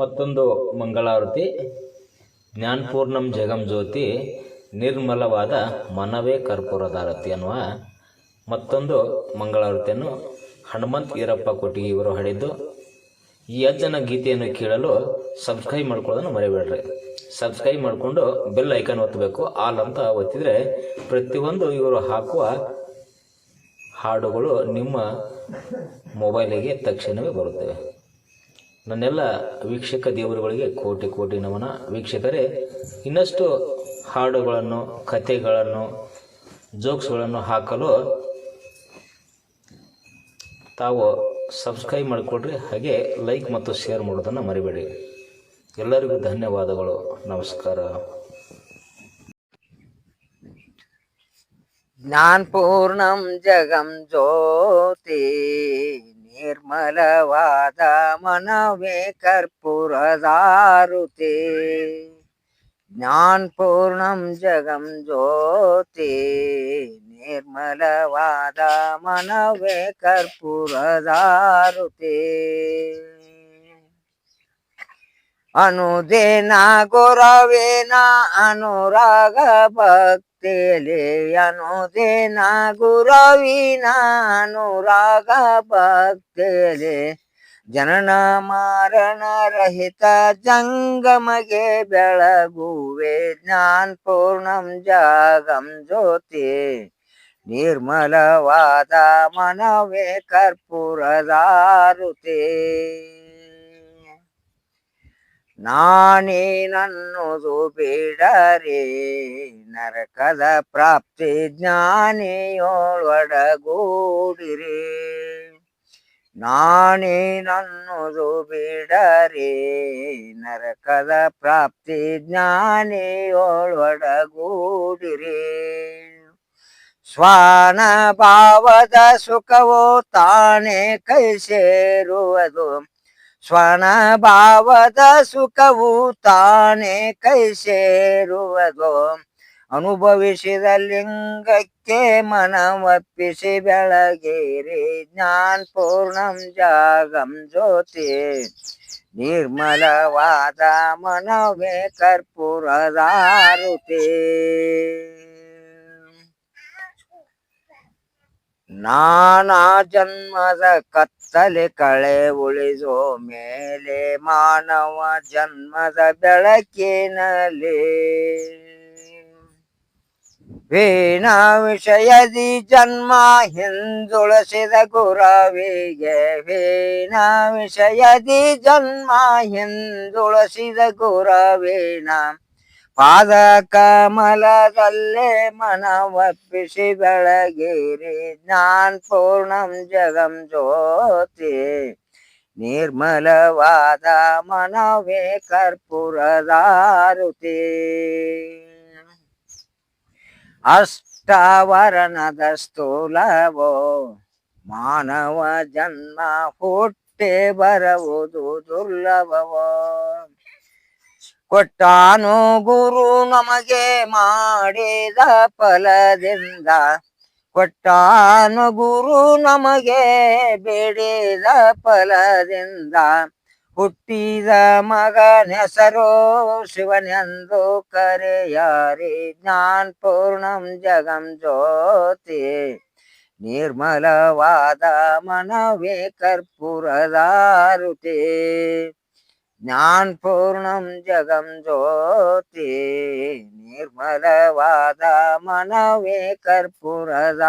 ಮತ್ತೊಂದು ಮಂಗಳಾರತಿ. ಜ್ಞಾನಪೂರ್ಣಂ ಜಗಂ ಜ್ಯೋತಿ ನಿರ್ಮಲವಾದ ಮನವೇ ಕರ್ಪೂರದಾರತಿ ಅನ್ನುವ ಮತ್ತೊಂದು ಮಂಗಳಾರತಿಯನ್ನು ಹನುಮಂತ್ ಈರಪ್ಪ ಕೊಟ್ಟಿಗೆ ಇವರು ಹಾಡಿದ್ದು. ಈ ಅಜ್ಜನ ಗೀತೆಯನ್ನು ಕೇಳಲು ಸಬ್ಸ್ಕ್ರೈಬ್ ಮಾಡ್ಕೊಳ್ಳೋದನ್ನು ಮರಿಬೇಡ್ರಿ. ಸಬ್ಸ್ಕ್ರೈಬ್ ಮಾಡಿಕೊಂಡು ಬೆಲ್ ಐಕನ್ ಒತ್ತಬೇಕು ಆಲ್ ಅಂತ ಒತ್ತಿದರೆ ಪ್ರತಿಯೊಂದು ಇವರು ಹಾಕುವ ಹಾಡುಗಳು ನಿಮ್ಮ ಮೊಬೈಲಿಗೆ ತಕ್ಷಣವೇ ಬರುತ್ತವೆ. ನನ್ನೆಲ್ಲ ವೀಕ್ಷಕ ದೇವರುಗಳಿಗೆ ಕೋಟಿ ಕೋಟಿ ನಮನ. ವೀಕ್ಷಕರೇ, ಇನ್ನಷ್ಟು ಹಾಡುಗಳನ್ನು, ಕಥೆಗಳನ್ನು, ಜೋಕ್ಸ್ಗಳನ್ನು ಹಾಕಲು ತಾವು ಸಬ್ಸ್ಕ್ರೈಬ್ ಮಾಡಿಕೊಡ್ರಿ, ಹಾಗೆ ಲೈಕ್ ಮತ್ತು ಶೇರ್ ಮಾಡೋದನ್ನು ಮರಿಬೇಡಿ. ಎಲ್ಲರಿಗೂ ಧನ್ಯವಾದಗಳು. ನಮಸ್ಕಾರ. ಜ್ಞಾನಪೂರ್ಣಂ ಜಗಂ ಜ್ಯೋತಿ ನಿರ್ಮಲವಾದ ಮನವೇ ಕರ್ಪೂರದಾರುತೆ ಜ್ಞಾನಪೂರ್ಣಂ ಜಗಂ ಜ್ಯೋತಿ ನಿರ್ಮಲವಾದ ಮನವೇ ಕರ್ಪೂರದಾರುತೆ ಅನುದೇನ ಗುರವೇನ ಅನುರಾಗ ಭಕ್ತಿಲಿ ಅನುದೇನ ಗುರವಿನ ಅನುರಾಗ ಭಕ್ತಿಲಿ ಜನನ ಮಾರಣ ರಹಿತ ಜಂಗಮಗೆ ಬೆಳಗುವೆ, ಜ್ಞಾನ ಪೂರ್ಣಂ ಜಾಗಂ ಜ್ಯೋತಿ. ನಿರ್ಮಲವಾದ ಮನವೇ ಕರ್ಪೂರದಾರುತೆ. ನಾನೇನನ್ನುವುದು ಬೇಡರೆ ನರಕದ ಪ್ರಾಪ್ತಿ ಜ್ಞಾನಿಯೊಳಗೂಡಿರಿ ನಾನೇನನ್ನುವುದು ಬೇಡರೆ ನರಕದ ಪ್ರಾಪ್ತಿ ಜ್ಞಾನಿಯೊಳಗೂಡಿರಿ ಸ್ವಾನ ಭಾವದ ಸುಖವೋ ತಾನೇ ಕೈ ಸೇರುವುದು. ಸ್ವನ ಭಾವದ ಸುಖವು ತಾನೇ ಕೈ ಸೇರುವುದು. ಅನುಭವಿಸಿದ ಲಿಂಗಕ್ಕೆ ಮನವಪ್ಪಿಸಿ ಬೆಳಗೇರಿ ಜ್ಞಾನ ಪೂರ್ಣಂ ಜಾಗಂ ಜ್ಯೋತಿ. ನಿರ್ಮಲವಾದ ಮನವೇ ಕರ್ಪೂರದಾರುತೆ. ನಾನಾ ಜನ್ಮದ ಕತ್ತಲೆ ಕಳೆ ಉಳಿಸೋ ಮೇಲೆ ಮಾನವ ಜನ್ಮದ ಬೆಳಕಿನಲ್ಲಿ ವೀಣ ವಿಷಯದಿ ಜನ್ಮ ಹಿಂದುಳಿಸಿದ ಗುರವಿಗೆ ವೀಣ ವಿಷಯದಿ ಜನ್ಮ ಹಿಂದುಳಿಸಿದ ಗುರವೀಣ ಪಾದ ಕಮಲದಲ್ಲೇ ಮನವಪ್ಪಿಸಿ ಬೆಳಗಿರಿ ಜ್ಞಾನ ಪೂರ್ಣಂ ಜಗಂ ಜ್ಯೋತಿ ನಿರ್ಮಲವಾದ ಮನವೇ ಕರ್ಪೂರದಾರುತಿ ಅಷ್ಟಾವರಣದ ಸ್ಥೂಲವೋ ಮಾನವ ಜನ್ಮ ಹುಟ್ಟೆ ಬರುವುದು ದುರ್ಲಭವೋ ಕೊಟ್ಟಾನು ಗುರು ನಮಗೆ ಮಾಡಿದ ಫಲದಿಂದ. ಕೊಟ್ಟಾನು ಗುರು ನಮಗೆ ಬೇಡಿದ ಫಲದಿಂದ. ಹುಟ್ಟಿದ ಮಗನ ಹೆಸರು ಶಿವನೆಂದು ಕರೆಯಾರಿ. ಜ್ಞಾನ ಪೂರ್ಣಂ ಜಗಂ ಜ್ಯೋತಿ. ನಿರ್ಮಲವಾದ ಮನವೇ ಕರ್ಪೂರದಾರುತಿ ಜ್ಞಾನ ಪೂರ್ಣಂ ಜಗಂ ಜ್ಯೋತಿ ನಿರ್ಮಲವಾದ ಮನವೇ ಕರ್ಪೂರದಾರುತಿ